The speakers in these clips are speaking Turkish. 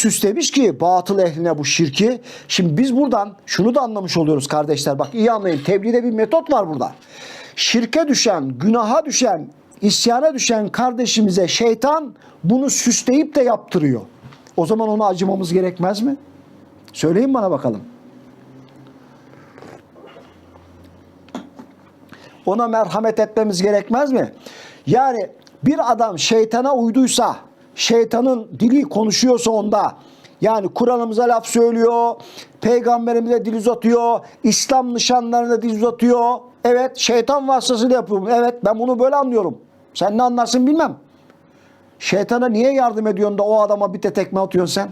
süslemiş ki batıl ehline bu şirki. Şimdi biz buradan şunu da anlamış oluyoruz kardeşler. Bak iyi anlayın. Tebliğde bir metot var burada. Şirke düşen, günaha düşen, isyana düşen kardeşimize şeytan bunu süsleyip de yaptırıyor. O zaman ona acımamız gerekmez mi? Söyleyin bana bakalım. Ona merhamet etmemiz gerekmez mi? Yani bir adam şeytana uyduysa, şeytanın dili konuşuyorsa onda, yani Kur'an'ımıza laf söylüyor, peygamberimize dil uzatıyor, İslam nişanlarına dil uzatıyor. Evet şeytan vasıtasıyla yapıyorum. Evet ben bunu böyle anlıyorum. Sen ne anlarsın bilmem. Şeytana niye yardım ediyorsun da o adama bir de tekme atıyorsun sen?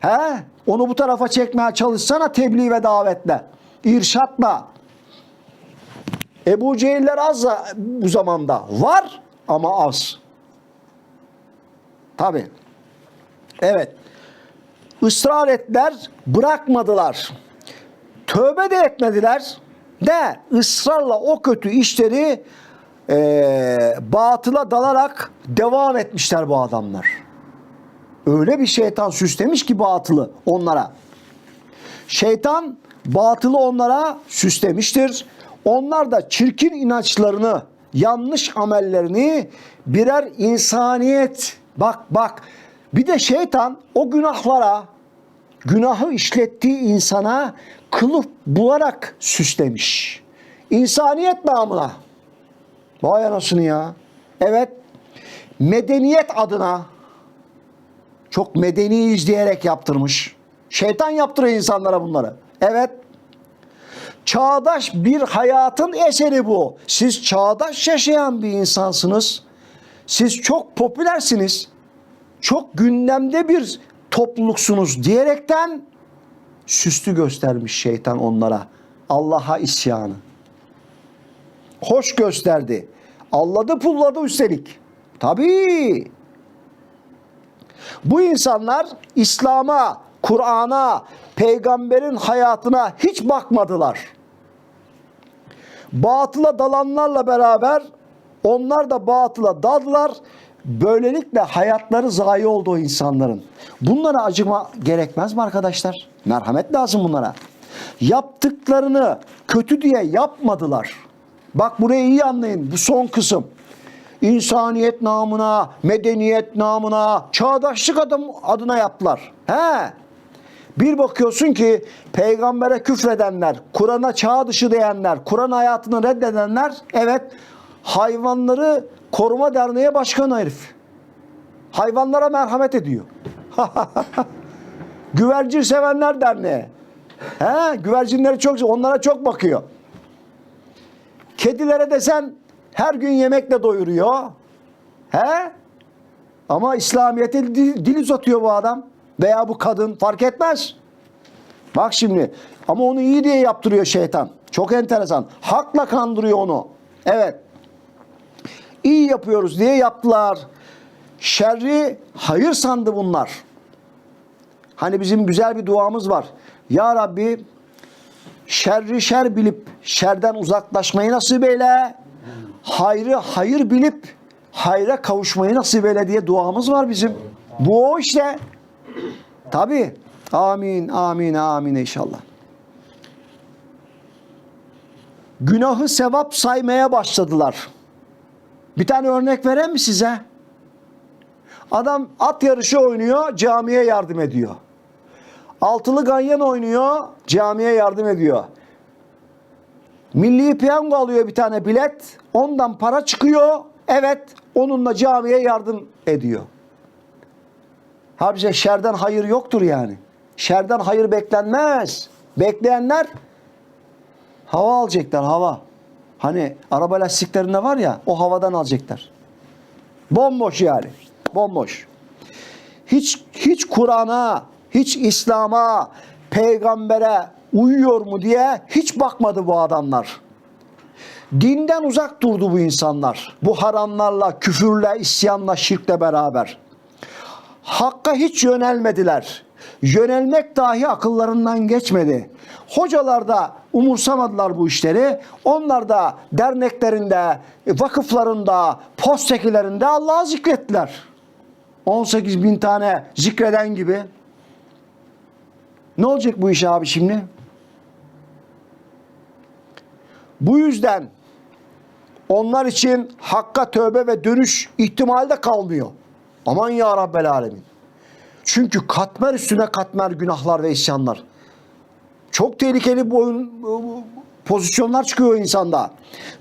He? Onu bu tarafa çekmeye çalışsana tebliğ ve davetle. irşatla. Ebu Cehiller az bu zamanda. Var ama az. Tabi. Evet. Israr ettiler, bırakmadılar. Tövbe de etmediler de ısrarla o kötü işleri eee, batıla dalarak devam etmişler bu adamlar. Öyle bir şeytan süslemiş ki batılı onlara. Şeytan batılı onlara süslemiştir. Onlar da çirkin inançlarını, yanlış amellerini birer insaniyet. Bak bak. Bir de şeytan o günahlara, günahı işlettiği insana kılıf bularak süslemiş. İnsaniyet namına. Vay anasını ya. Evet. Medeniyet adına çok medeniyiz diyerek yaptırmış. Şeytan yaptırıyor insanlara bunları. Evet. Çağdaş bir hayatın eseri bu. Siz çağdaş yaşayan bir insansınız. Siz çok popülersiniz. Çok gündemde bir topluluksunuz diyerekten süslü göstermiş şeytan onlara. Allah'a isyanı. Hoş gösterdi. Alladı pulladı üstelik. Tabii. Bu insanlar İslam'a, Kur'an'a, peygamberin hayatına hiç bakmadılar. Batıla dalanlarla beraber onlar da batıla daldılar. Böylelikle hayatları zayi oldu o insanların. Bunlara acıma gerekmez mi arkadaşlar? Merhamet lazım bunlara. Yaptıklarını kötü diye yapmadılar. Bak burayı iyi anlayın. Bu son kısım insaniyet namına, medeniyet namına, çağdaşlık adım adına yaptılar. He. Bir bakıyorsun ki peygambere küfredenler, Kur'an'a çağ dışı diyenler, Kur'an hayatını reddedenler, evet hayvanları koruma derneği başkanı herif. Hayvanlara merhamet ediyor. Güvercin sevenler derneği. He, güvercinleri çok onlara çok bakıyor. Kedilere desen her gün yemekle doyuruyor. He? Ama İslamiyet'e dil, dil uzatıyor bu adam. Veya bu kadın fark etmez. Bak şimdi. Ama onu iyi diye yaptırıyor şeytan. Çok enteresan. Hakla kandırıyor onu. Evet. İyi yapıyoruz diye yaptılar. Şerri hayır sandı bunlar. Hani bizim güzel bir duamız var. Ya Rabbi şerri şer bilip şerden uzaklaşmayı nasip eyle. Hayrı hayır bilip hayra kavuşmayı nasip eyle diye duamız var bizim. Bu o işte. Tabi. Amin, amin, amin inşallah. Günahı sevap saymaya başladılar. Bir tane örnek vereyim mi size? Adam at yarışı oynuyor, camiye yardım ediyor. Altılı ganyan oynuyor, camiye yardım ediyor. Milli piyango alıyor bir tane bilet, ondan para çıkıyor. Evet, onunla camiye yardım ediyor. Harbice şerden hayır yoktur yani. Şerden hayır beklenmez. Bekleyenler hava alacaklar hava. Hani araba lastiklerinde var ya o havadan alacaklar. Bomboş yani. Bomboş. Hiç hiç Kur'an'a, hiç İslam'a, peygambere uyuyor mu diye hiç bakmadı bu adamlar. Dinden uzak durdu bu insanlar. Bu haramlarla, küfürle, isyanla, şirkle beraber. Hakka hiç yönelmediler. Yönelmek dahi akıllarından geçmedi. Hocalar da umursamadılar bu işleri. Onlar da derneklerinde, vakıflarında, postekilerinde Allah'ı zikrettiler. 18 bin tane zikreden gibi. Ne olacak bu iş abi şimdi? Bu yüzden onlar için hakka tövbe ve dönüş ihtimali de kalmıyor. Aman ya Rabbel Alemin. Çünkü katmer üstüne katmer günahlar ve isyanlar. Çok tehlikeli boyun pozisyonlar çıkıyor insanda.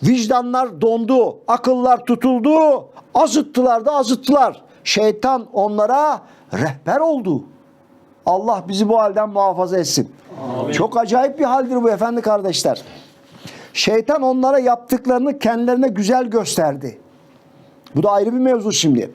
Vicdanlar dondu, akıllar tutuldu, azıttılar da azıttılar. Şeytan onlara rehber oldu. Allah bizi bu halden muhafaza etsin. Çok acayip bir haldir bu efendi kardeşler. Şeytan onlara yaptıklarını kendilerine güzel gösterdi. Bu da ayrı bir mevzu şimdi.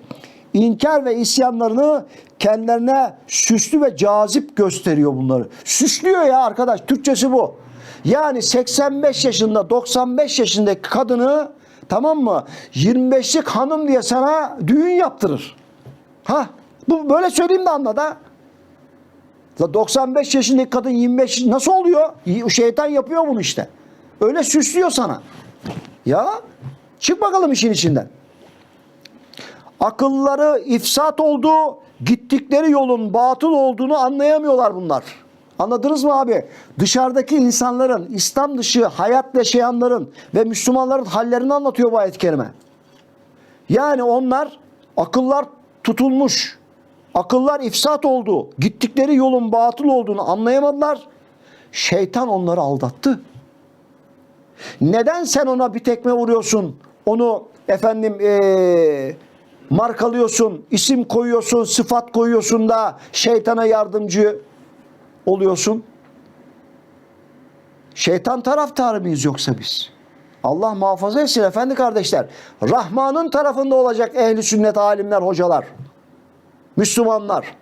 İnkar ve isyanlarını kendilerine süslü ve cazip gösteriyor bunları. Süslüyor ya arkadaş. Türkçesi bu. Yani 85 yaşında 95 yaşındaki kadını tamam mı 25'lik hanım diye sana düğün yaptırır. Ha bu böyle söyleyeyim de anla da. La 95 yaşındaki kadın 25 nasıl oluyor? Şeytan yapıyor bunu işte. Öyle süslüyor sana. Ya çık bakalım işin içinden. Akılları ifsat oldu, gittikleri yolun batıl olduğunu anlayamıyorlar bunlar. Anladınız mı abi? Dışarıdaki insanların, İslam dışı hayat yaşayanların ve Müslümanların hallerini anlatıyor bu ayet-i kerime. Yani onlar akıllar tutulmuş, akıllar ifsat oldu, gittikleri yolun batıl olduğunu anlayamadılar. Şeytan onları aldattı. Neden sen ona bir tekme vuruyorsun? Onu efendim ee, markalıyorsun, isim koyuyorsun, sıfat koyuyorsun da şeytana yardımcı oluyorsun. Şeytan taraftarı mıyız yoksa biz? Allah muhafaza etsin efendi kardeşler. Rahman'ın tarafında olacak ehli sünnet alimler, hocalar. Müslümanlar.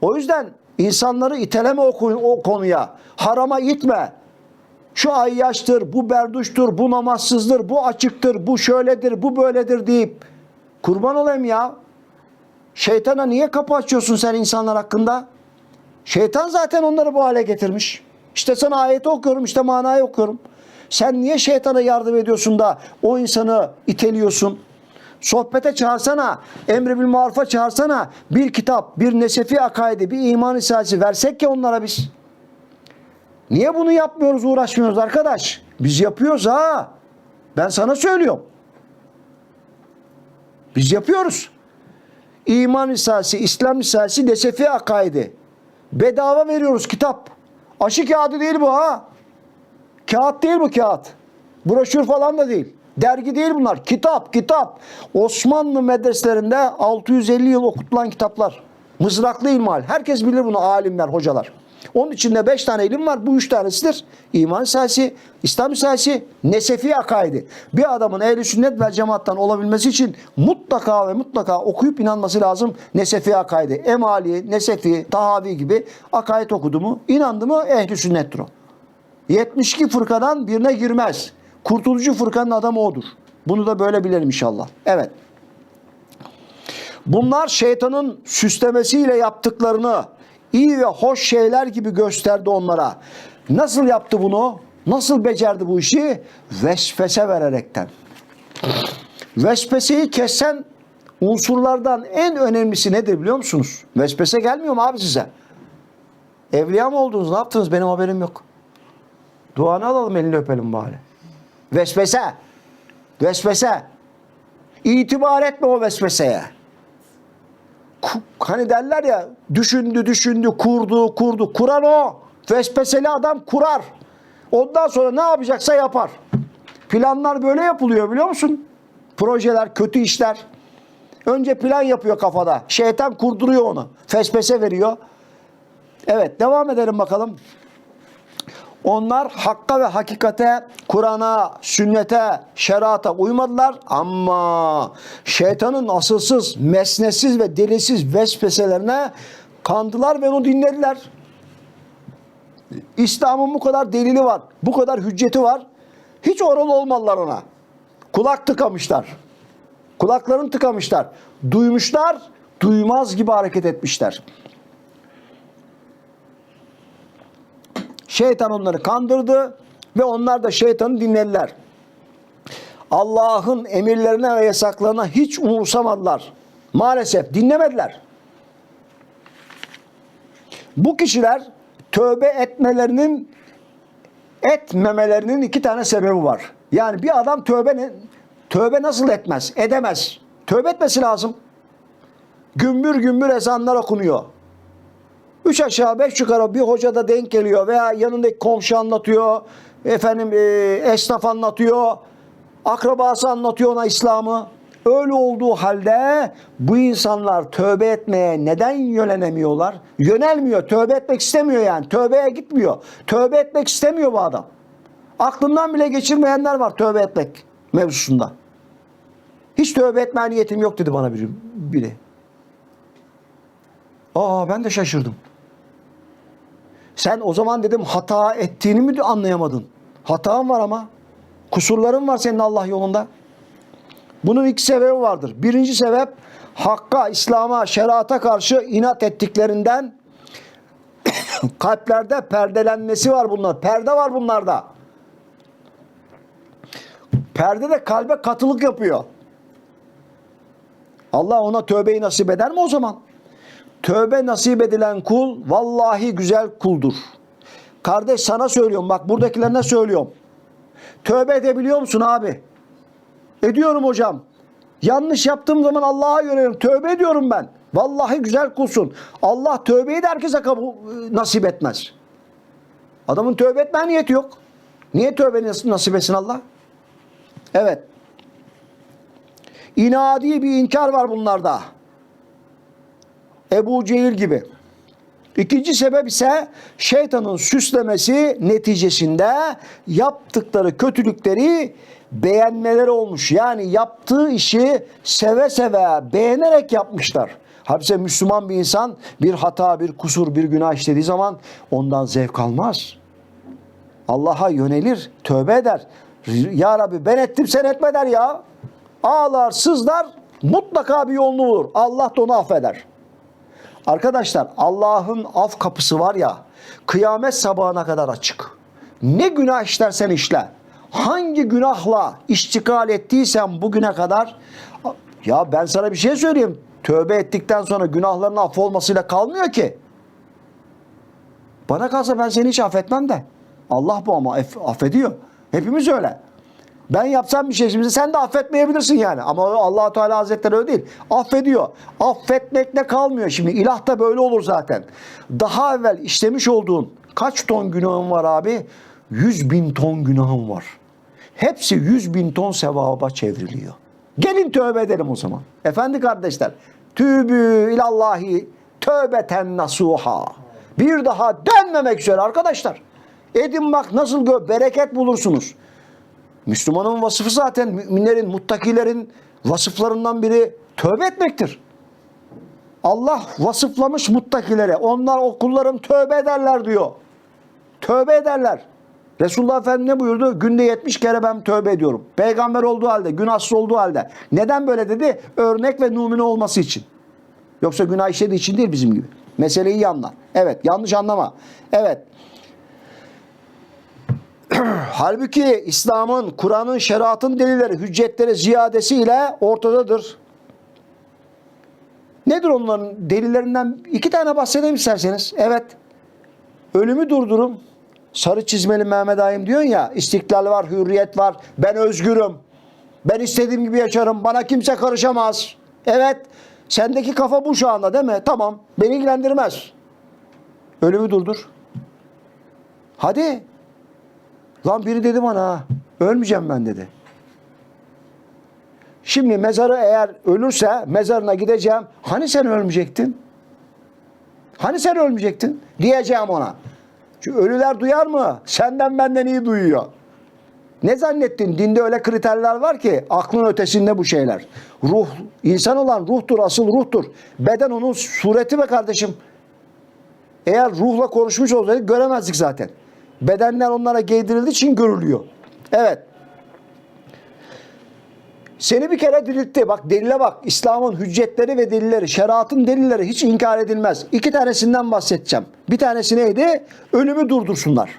O yüzden insanları iteleme o, konuya. Harama itme. Şu ayyaştır, bu berduştur, bu namazsızdır, bu açıktır, bu şöyledir, bu böyledir deyip kurban olayım ya. Şeytana niye kapı açıyorsun sen insanlar hakkında? Şeytan zaten onları bu hale getirmiş. İşte sana ayeti okuyorum, işte manayı okuyorum. Sen niye şeytana yardım ediyorsun da o insanı iteliyorsun? Sohbete çağırsana, emri bil marufa çağırsana, bir kitap, bir nesefi akaidi, bir iman risalesi versek ya onlara biz. Niye bunu yapmıyoruz, uğraşmıyoruz arkadaş? Biz yapıyoruz ha. Ben sana söylüyorum. Biz yapıyoruz. İman risalesi, İslam risalesi, nesefi akaidi. Bedava veriyoruz kitap. Aşı kağıdı değil bu ha. Kağıt değil bu kağıt. Broşür falan da değil. Dergi değil bunlar. Kitap, kitap. Osmanlı medreselerinde 650 yıl okutulan kitaplar. Mızraklı ilmal. Herkes bilir bunu alimler, hocalar. Onun içinde 5 tane ilim var. Bu 3 tanesidir. İman Risalesi, İslam Risalesi, Nesefi Akaidi. Bir adamın ehli sünnet ve cemaattan olabilmesi için mutlaka ve mutlaka okuyup inanması lazım. Nesefi Akaidi. Emali, Nesefi, Tahavi gibi akaid okudu mu, inandı mı ehli sünnettir o. 72 fırkadan birine girmez. Kurtulucu fırkanın adamı odur. Bunu da böyle bilelim inşallah. Evet. Bunlar şeytanın süslemesiyle yaptıklarını iyi ve hoş şeyler gibi gösterdi onlara. Nasıl yaptı bunu? Nasıl becerdi bu işi? Vesvese vererekten. Vesveseyi kesen unsurlardan en önemlisi nedir biliyor musunuz? Vesvese gelmiyor mu abi size? Evliya mı oldunuz? Ne yaptınız? Benim haberim yok. Duanı alalım elini öpelim bari. Vesvese. Vesvese. İtibar etme o vesveseye. Hani derler ya düşündü düşündü kurdu kurdu. Kuran o. Vesveseli adam kurar. Ondan sonra ne yapacaksa yapar. Planlar böyle yapılıyor biliyor musun? Projeler, kötü işler. Önce plan yapıyor kafada. Şeytan kurduruyor onu. Fesfese veriyor. Evet devam edelim bakalım. Onlar hakka ve hakikate, Kur'an'a, sünnete, şerata uymadılar ama şeytanın asılsız, mesnetsiz ve delisiz vesveselerine kandılar ve onu dinlediler. İslam'ın bu kadar delili var, bu kadar hücceti var. Hiç oralı olmadılar ona. Kulak tıkamışlar. Kulaklarını tıkamışlar. Duymuşlar, duymaz gibi hareket etmişler. Şeytan onları kandırdı ve onlar da şeytanı dinlediler. Allah'ın emirlerine ve yasaklarına hiç umursamadılar. Maalesef dinlemediler. Bu kişiler tövbe etmelerinin etmemelerinin iki tane sebebi var. Yani bir adam tövbe ne, tövbe nasıl etmez? Edemez. Tövbe etmesi lazım. Gümbür gümbür ezanlar okunuyor. Üç aşağı beş yukarı bir hoca da denk geliyor veya yanındaki komşu anlatıyor. Efendim e, esnaf anlatıyor. Akrabası anlatıyor ona İslam'ı. Öyle olduğu halde bu insanlar tövbe etmeye neden yönelemiyorlar? Yönelmiyor. Tövbe etmek istemiyor yani. Tövbeye gitmiyor. Tövbe etmek istemiyor bu adam. Aklından bile geçirmeyenler var tövbe etmek mevzusunda. Hiç tövbe etmeye niyetim yok dedi bana biri. biri. Aa ben de şaşırdım. Sen o zaman dedim hata ettiğini mi anlayamadın? Hatan var ama. Kusurların var senin Allah yolunda. Bunun iki sebebi vardır. Birinci sebep hakka, İslam'a, şerata karşı inat ettiklerinden kalplerde perdelenmesi var bunlar. Perde var bunlarda. Perde de kalbe katılık yapıyor. Allah ona tövbeyi nasip eder mi o zaman? Tövbe nasip edilen kul vallahi güzel kuldur. Kardeş sana söylüyorum bak buradakilerine söylüyorum. Tövbe edebiliyor musun abi? Ediyorum hocam. Yanlış yaptığım zaman Allah'a yöneliyorum. Tövbe ediyorum ben. Vallahi güzel kulsun. Allah tövbeyi de herkese kabul, nasip etmez. Adamın tövbe etme niyeti yok. Niye tövbe nasip etsin Allah? Evet. İnadi bir inkar var bunlarda. Ebu Cehil gibi. İkinci sebep ise şeytanın süslemesi neticesinde yaptıkları kötülükleri beğenmeleri olmuş. Yani yaptığı işi seve seve beğenerek yapmışlar. Halbuki Müslüman bir insan bir hata, bir kusur, bir günah işlediği zaman ondan zevk almaz. Allah'a yönelir, tövbe eder. Ya Rabbi ben ettim sen etme der ya. Ağlar, sızlar mutlaka bir yolunu bulur. Allah da onu affeder. Arkadaşlar Allah'ın af kapısı var ya kıyamet sabahına kadar açık. Ne günah işlersen işle. Hangi günahla iştikal ettiysen bugüne kadar ya ben sana bir şey söyleyeyim. Tövbe ettikten sonra günahların affolmasıyla kalmıyor ki. Bana kalsa ben seni hiç affetmem de. Allah bu ama affediyor. Hepimiz öyle. Ben yapsam bir şey şimdi sen de affetmeyebilirsin yani. Ama allah Teala Hazretleri öyle değil. Affediyor. Affetmekle kalmıyor şimdi. İlah da böyle olur zaten. Daha evvel işlemiş olduğun kaç ton günahın var abi? Yüz bin ton günahın var. Hepsi yüz bin ton sevaba çevriliyor. Gelin tövbe edelim o zaman. Efendi kardeşler. Tübü ilallahi tövbeten nasuha. Bir daha dönmemek üzere arkadaşlar. Edin bak nasıl bereket bulursunuz. Müslümanın vasıfı zaten müminlerin, muttakilerin vasıflarından biri tövbe etmektir. Allah vasıflamış muttakilere. Onlar o kullarım tövbe ederler diyor. Tövbe ederler. Resulullah Efendimiz ne buyurdu? Günde 70 kere ben tövbe ediyorum. Peygamber olduğu halde, günahsız olduğu halde. Neden böyle dedi? Örnek ve numune olması için. Yoksa günah işlediği için değil bizim gibi. Meseleyi iyi anla. Evet, yanlış anlama. Evet, Halbuki İslam'ın, Kur'an'ın, şeriatın delilleri, hüccetleri ziyadesiyle ortadadır. Nedir onların delillerinden? iki tane bahsedeyim isterseniz. Evet. Ölümü durdurun. Sarı çizmeli Mehmet Ağa'yım diyorsun ya, istiklal var, hürriyet var, ben özgürüm. Ben istediğim gibi yaşarım, bana kimse karışamaz. Evet, sendeki kafa bu şu anda değil mi? Tamam, beni ilgilendirmez. Ölümü durdur. Hadi, Lan biri dedi bana ölmeyeceğim ben dedi. Şimdi mezarı eğer ölürse mezarına gideceğim. Hani sen ölmeyecektin? Hani sen ölmeyecektin? Diyeceğim ona. Çünkü ölüler duyar mı? Senden benden iyi duyuyor. Ne zannettin? Dinde öyle kriterler var ki aklın ötesinde bu şeyler. Ruh, insan olan ruhtur, asıl ruhtur. Beden onun sureti be kardeşim. Eğer ruhla konuşmuş olsaydık göremezdik zaten. Bedenler onlara giydirildiği için görülüyor. Evet. Seni bir kere diriltti. Bak delile bak. İslam'ın hüccetleri ve delilleri, şeriatın delilleri hiç inkar edilmez. İki tanesinden bahsedeceğim. Bir tanesi neydi? Ölümü durdursunlar.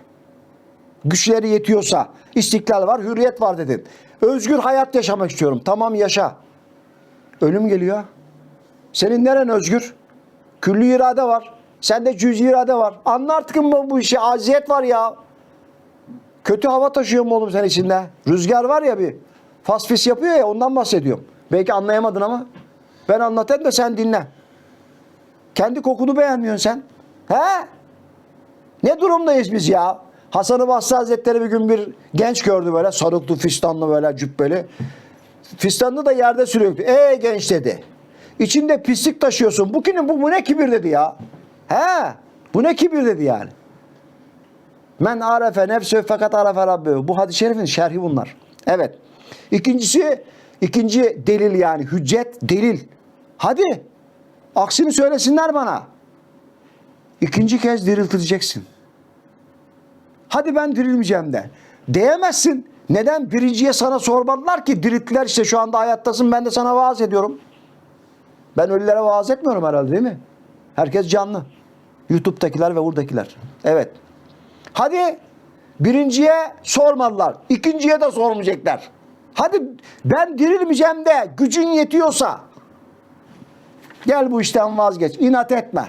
Güçleri yetiyorsa. istiklal var, hürriyet var dedin. Özgür hayat yaşamak istiyorum. Tamam yaşa. Ölüm geliyor. Senin neren özgür? Küllü irade var. Sende cüz irade var. Anla artık bu, işi. Aziyet var ya. Kötü hava taşıyor mu oğlum sen içinde? Rüzgar var ya bir. Fasfis yapıyor ya ondan bahsediyorum. Belki anlayamadın ama. Ben anlatayım da sen dinle. Kendi kokunu beğenmiyorsun sen. He? Ne durumdayız biz ya? Hasan-ı Basri Hazretleri bir gün bir genç gördü böyle sarıklı fistanlı böyle cübbeli. Fistanını da yerde sürüyordu. Ey genç dedi. İçinde pislik taşıyorsun. Bu kimin bu, bu ne kibir dedi ya. He? Bu ne kibir dedi yani. Men arefe nefsü fakat arefe rabbehu. Bu hadis-i şerifin şerhi bunlar. Evet. İkincisi, ikinci delil yani hüccet, delil. Hadi. Aksini söylesinler bana. İkinci kez diriltileceksin. Hadi ben dirilmeyeceğim de. Diyemezsin. Neden? Birinciye sana sormadılar ki dirilttiler işte şu anda hayattasın ben de sana vaaz ediyorum. Ben ölülere vaaz etmiyorum herhalde değil mi? Herkes canlı. YouTube'dakiler ve buradakiler. Evet. Hadi birinciye sormadılar. ikinciye de sormayacaklar. Hadi ben dirilmeyeceğim de gücün yetiyorsa gel bu işten vazgeç. İnat etme.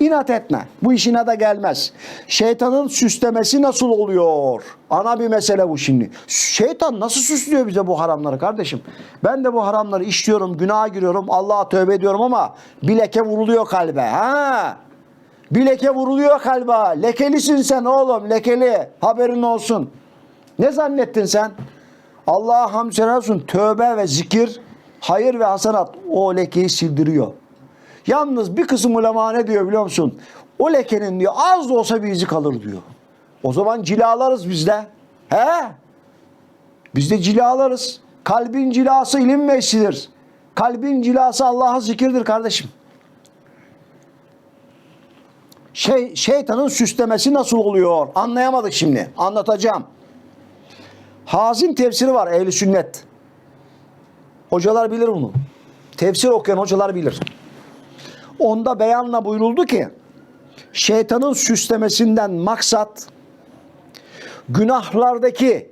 İnat etme. Bu iş inada gelmez. Şeytanın süslemesi nasıl oluyor? Ana bir mesele bu şimdi. Şeytan nasıl süslüyor bize bu haramları kardeşim? Ben de bu haramları işliyorum, günaha giriyorum, Allah'a tövbe ediyorum ama bir leke vuruluyor kalbe. Ha? Bir leke vuruluyor kalbe. Lekelisin sen oğlum, lekeli. Haberin olsun. Ne zannettin sen? Allah'a hamd sener olsun. Tövbe ve zikir, hayır ve hasenat o lekeyi sildiriyor. Yalnız bir kısım ulema ne diyor biliyor musun? O lekenin diyor az da olsa bir izi kalır diyor. O zaman cilalarız biz de. He? Biz de cilalarız. Kalbin cilası ilim meclisidir. Kalbin cilası Allah'a zikirdir kardeşim. Şey, şeytanın süslemesi nasıl oluyor? Anlayamadık şimdi. Anlatacağım. Hazin tefsiri var ehli sünnet. Hocalar bilir bunu. Tefsir okuyan hocalar bilir. Onda beyanla buyuruldu ki şeytanın süslemesinden maksat günahlardaki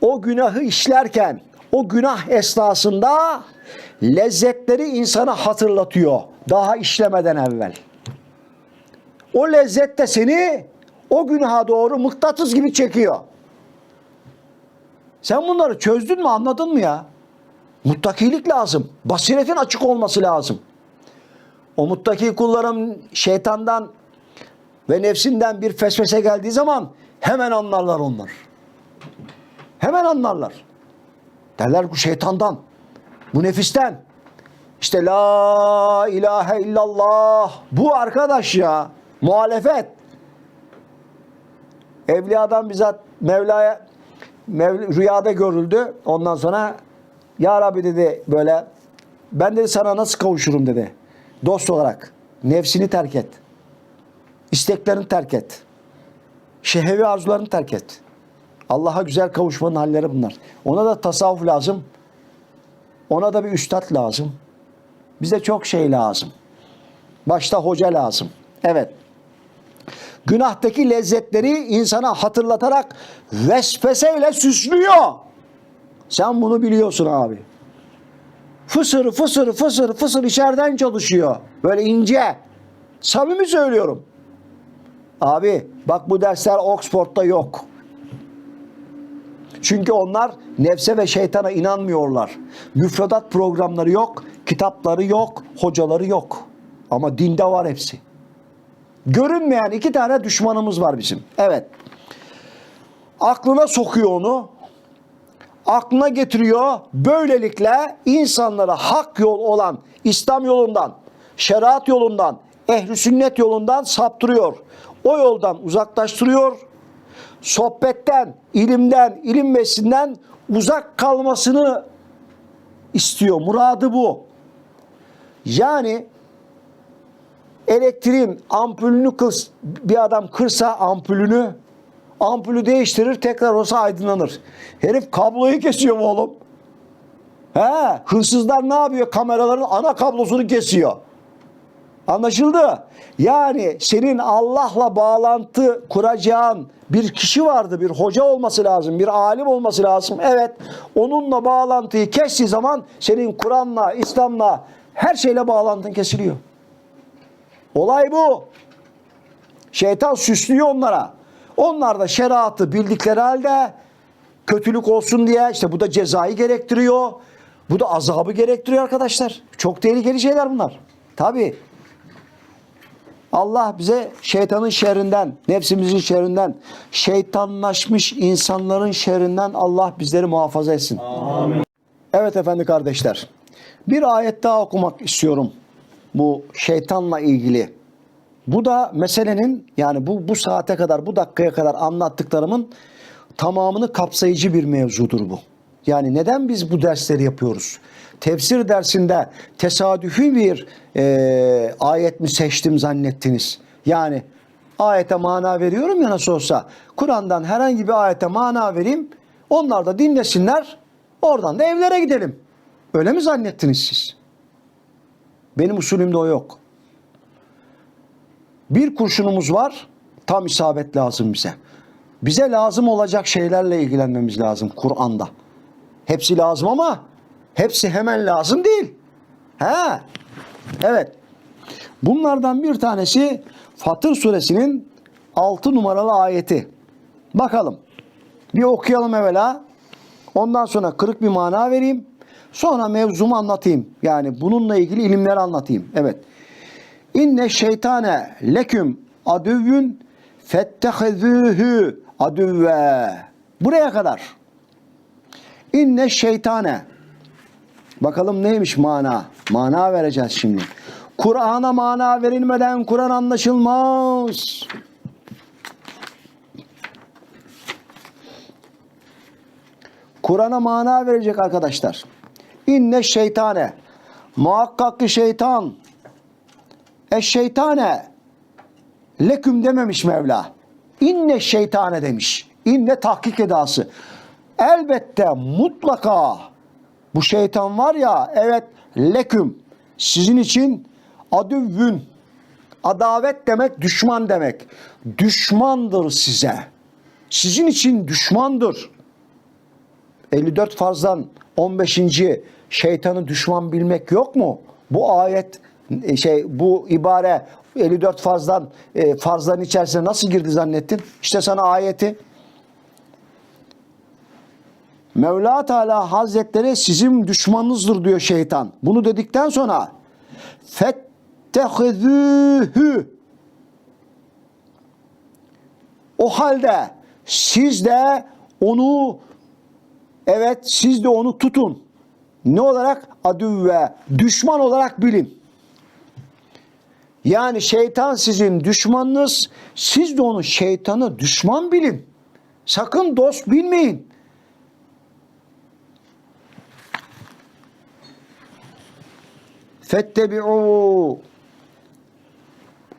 o günahı işlerken o günah esnasında lezzetleri insana hatırlatıyor daha işlemeden evvel. O lezzet de seni o günaha doğru mıknatıs gibi çekiyor. Sen bunları çözdün mü anladın mı ya? Muttakilik lazım. Basiretin açık olması lazım. O muttaki kulların şeytandan ve nefsinden bir fesvese geldiği zaman hemen anlarlar onlar. Hemen anlarlar. Derler bu şeytandan, bu nefisten. İşte la ilahe illallah. Bu arkadaş ya. Muhalefet. Evliyadan bizzat Mevla'ya Mev- rüyada görüldü. Ondan sonra Ya Rabbi dedi böyle ben dedi sana nasıl kavuşurum dedi. Dost olarak. Nefsini terk et. İsteklerini terk et. Şehevi arzularını terk et. Allah'a güzel kavuşmanın halleri bunlar. Ona da tasavvuf lazım. Ona da bir üstad lazım. Bize çok şey lazım. Başta hoca lazım. Evet. Günahtaki lezzetleri insana hatırlatarak vesveseyle süslüyor. Sen bunu biliyorsun abi. Fısır fısır fısır fısır içeriden çalışıyor. Böyle ince. Samimi söylüyorum. Abi bak bu dersler Oxford'da yok. Çünkü onlar nefse ve şeytana inanmıyorlar. Müfredat programları yok, kitapları yok, hocaları yok. Ama dinde var hepsi. Görünmeyen iki tane düşmanımız var bizim. Evet. Aklına sokuyor onu. Aklına getiriyor. Böylelikle insanlara hak yol olan İslam yolundan, şeriat yolundan, ehli sünnet yolundan saptırıyor. O yoldan uzaklaştırıyor. Sohbetten, ilimden, ilim mesinden uzak kalmasını istiyor. Muradı bu. Yani elektriğin ampulünü kıs, bir adam kırsa ampulünü ampulü değiştirir tekrar olsa aydınlanır. Herif kabloyu kesiyor mu oğlum? He, hırsızlar ne yapıyor? Kameraların ana kablosunu kesiyor. Anlaşıldı. Yani senin Allah'la bağlantı kuracağın bir kişi vardı, bir hoca olması lazım, bir alim olması lazım. Evet, onunla bağlantıyı kestiği zaman senin Kur'an'la, İslam'la Her şeyle bağlantın kesiliyor. Olay bu. Şeytan süslüyor onlara. Onlar da şeriatı bildikleri halde kötülük olsun diye işte bu da cezayı gerektiriyor. Bu da azabı gerektiriyor arkadaşlar. Çok tehlikeli şeyler bunlar. Tabii. Allah bize şeytanın şerrinden, nefsimizin şerrinden, şeytanlaşmış insanların şerrinden Allah bizleri muhafaza etsin. Evet efendi kardeşler. Bir ayet daha okumak istiyorum. Bu şeytanla ilgili. Bu da meselenin yani bu bu saate kadar bu dakikaya kadar anlattıklarımın tamamını kapsayıcı bir mevzudur bu. Yani neden biz bu dersleri yapıyoruz? Tefsir dersinde tesadüfi bir e, ayet mi seçtim zannettiniz? Yani ayete mana veriyorum ya nasıl olsa. Kur'an'dan herhangi bir ayete mana vereyim. Onlar da dinlesinler. Oradan da evlere gidelim. Öyle mi zannettiniz siz? Benim usulümde o yok. Bir kurşunumuz var. Tam isabet lazım bize. Bize lazım olacak şeylerle ilgilenmemiz lazım Kur'an'da. Hepsi lazım ama hepsi hemen lazım değil. He. Evet. Bunlardan bir tanesi Fatır suresinin 6 numaralı ayeti. Bakalım. Bir okuyalım evvela. Ondan sonra kırık bir mana vereyim. Sonra mevzumu anlatayım. Yani bununla ilgili ilimleri anlatayım. Evet. İnne şeytane leküm adüvün fettehezühü adüvve. Buraya kadar. İnne şeytane. Bakalım neymiş mana? Mana vereceğiz şimdi. Kur'an'a mana verilmeden Kur'an anlaşılmaz. Kur'an'a mana verecek arkadaşlar. İnne şeytane. Muhakkak ki şeytan. E şeytane. Leküm dememiş Mevla. İnne şeytane demiş. İnne tahkik edası. Elbette mutlaka bu şeytan var ya evet leküm sizin için adüvün adavet demek düşman demek. Düşmandır size. Sizin için düşmandır. 54 farzdan 15. şeytanı düşman bilmek yok mu? Bu ayet şey bu ibare 54 farzdan e, farzların içerisine nasıl girdi zannettin? İşte sana ayeti. Mevla Teala Hazretleri sizin düşmanınızdır diyor şeytan. Bunu dedikten sonra fettehizühü o halde siz de onu evet siz de onu tutun. Ne olarak? Adüvve. Düşman olarak bilin. Yani şeytan sizin düşmanınız. Siz de onu şeytanı düşman bilin. Sakın dost bilmeyin. Fettebi'u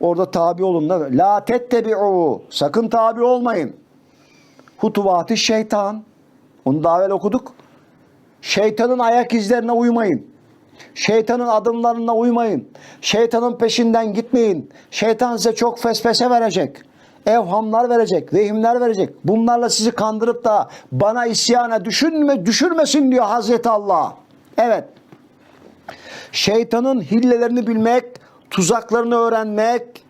Orada tabi olun la tettebi'u sakın tabi olmayın. Hutuvati şeytan. Onu daha evvel okuduk. Şeytanın ayak izlerine uymayın. Şeytanın adımlarına uymayın. Şeytanın peşinden gitmeyin. Şeytan size çok fesfese verecek. Evhamlar verecek, vehimler verecek. Bunlarla sizi kandırıp da bana isyana düşünme, düşürmesin diyor Hazreti Allah. Evet. Şeytanın hillelerini bilmek, tuzaklarını öğrenmek,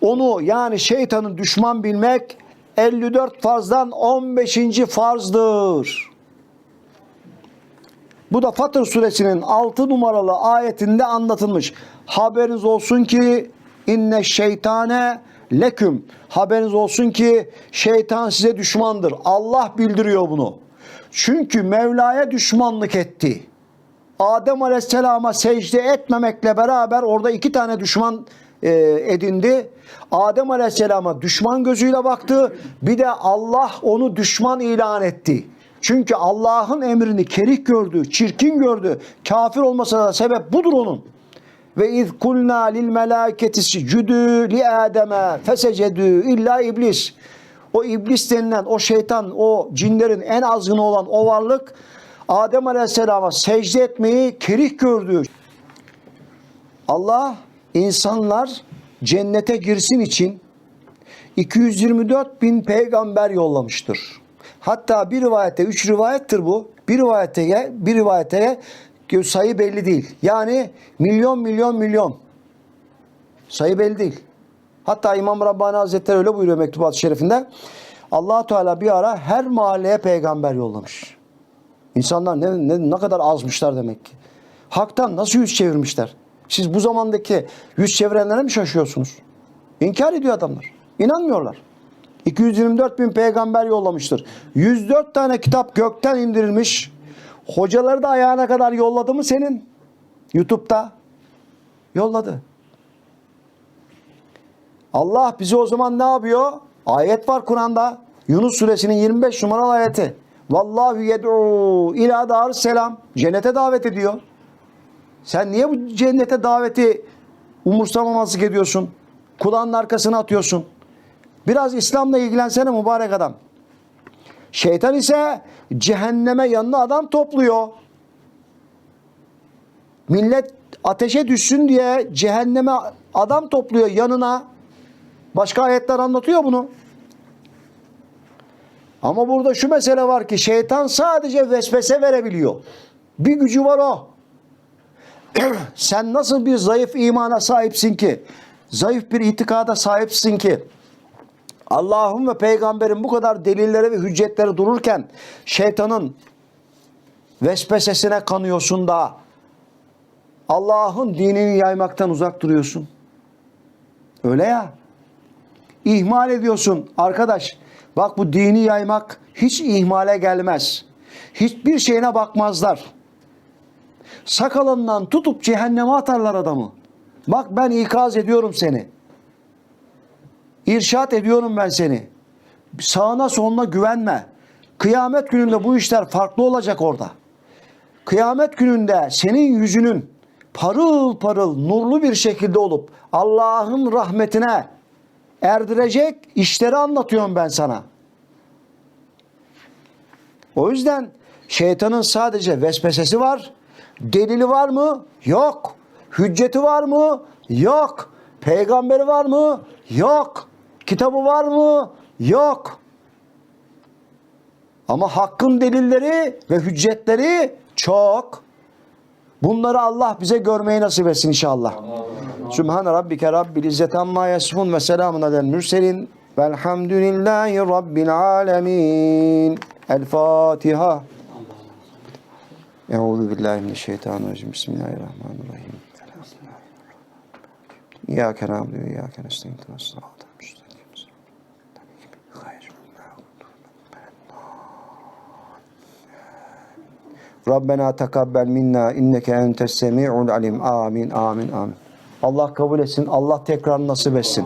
onu yani şeytanın düşman bilmek 54 farzdan 15. farzdır. Bu da Fatır suresinin 6 numaralı ayetinde anlatılmış. Haberiniz olsun ki inne şeytane leküm. Haberiniz olsun ki şeytan size düşmandır. Allah bildiriyor bunu. Çünkü Mevla'ya düşmanlık etti. Adem Aleyhisselam'a secde etmemekle beraber orada iki tane düşman e, edindi. Adem Aleyhisselam'a düşman gözüyle baktı. Bir de Allah onu düşman ilan etti. Çünkü Allah'ın emrini kerih gördü, çirkin gördü. Kafir olmasına da sebep budur onun. Ve iz kulna lil melâketi cüdü li Adem'e fesecedü illa iblis. O iblis denilen o şeytan, o cinlerin en azgını olan o varlık Adem Aleyhisselam'a secde etmeyi kerih gördü. Allah insanlar cennete girsin için 224 bin peygamber yollamıştır. Hatta bir rivayette, üç rivayettir bu. Bir rivayete, bir rivayete Sayı belli değil. Yani milyon milyon milyon. Sayı belli değil. Hatta İmam Rabbani Hazretleri öyle buyuruyor mektubat-ı şerifinde. allah Teala bir ara her mahalleye peygamber yollamış. İnsanlar ne, ne, ne kadar azmışlar demek ki. Hak'tan nasıl yüz çevirmişler? Siz bu zamandaki yüz çevirenlere mi şaşıyorsunuz? İnkar ediyor adamlar. İnanmıyorlar. 224 bin peygamber yollamıştır. 104 tane kitap gökten indirilmiş. Hocaları da ayağına kadar yolladı mı senin? YouTube'da. Yolladı. Allah bizi o zaman ne yapıyor? Ayet var Kur'an'da. Yunus suresinin 25 numaralı ayeti. Vallahu yed'u ila dar selam. Cennete davet ediyor. Sen niye bu cennete daveti umursamamazlık ediyorsun? Kulağının arkasına atıyorsun. Biraz İslam'la ilgilensene mübarek adam. Şeytan ise cehenneme yanına adam topluyor. Millet ateşe düşsün diye cehenneme adam topluyor yanına. Başka ayetler anlatıyor bunu. Ama burada şu mesele var ki şeytan sadece vesvese verebiliyor. Bir gücü var o. Sen nasıl bir zayıf imana sahipsin ki? Zayıf bir itikada sahipsin ki? Allah'ın ve peygamberin bu kadar delilleri ve hüccetleri dururken şeytanın vesvesesine kanıyorsun da Allah'ın dinini yaymaktan uzak duruyorsun. Öyle ya. İhmal ediyorsun arkadaş. Bak bu dini yaymak hiç ihmale gelmez. Hiçbir şeyine bakmazlar. Sakalından tutup cehenneme atarlar adamı. Bak ben ikaz ediyorum seni. İrşat ediyorum ben seni. Sağına soluna güvenme. Kıyamet gününde bu işler farklı olacak orada. Kıyamet gününde senin yüzünün parıl parıl nurlu bir şekilde olup Allah'ın rahmetine erdirecek işleri anlatıyorum ben sana. O yüzden şeytanın sadece vesvesesi var. Delili var mı? Yok. Hücceti var mı? Yok. Peygamberi var mı? Yok. Kitabı var mı? Yok. Ama hakkın delilleri ve hüccetleri çok. Bunları Allah bize görmeyi nasip etsin inşallah. Sübhane rabbike rabbil izzeti amma yasifun ve selamun alel mürselin velhamdülillahi rabbil alemin. El Fatiha. Euzu billahi mineşşeytanirracim. Bismillahirrahmanirrahim. İyyâke na'budu ve iyyâke nestaîn. Rabbena tekabbel minna inneke entes semi'ul alim. Amin, amin, amin. Allah kabul etsin. Allah tekrar nasip etsin.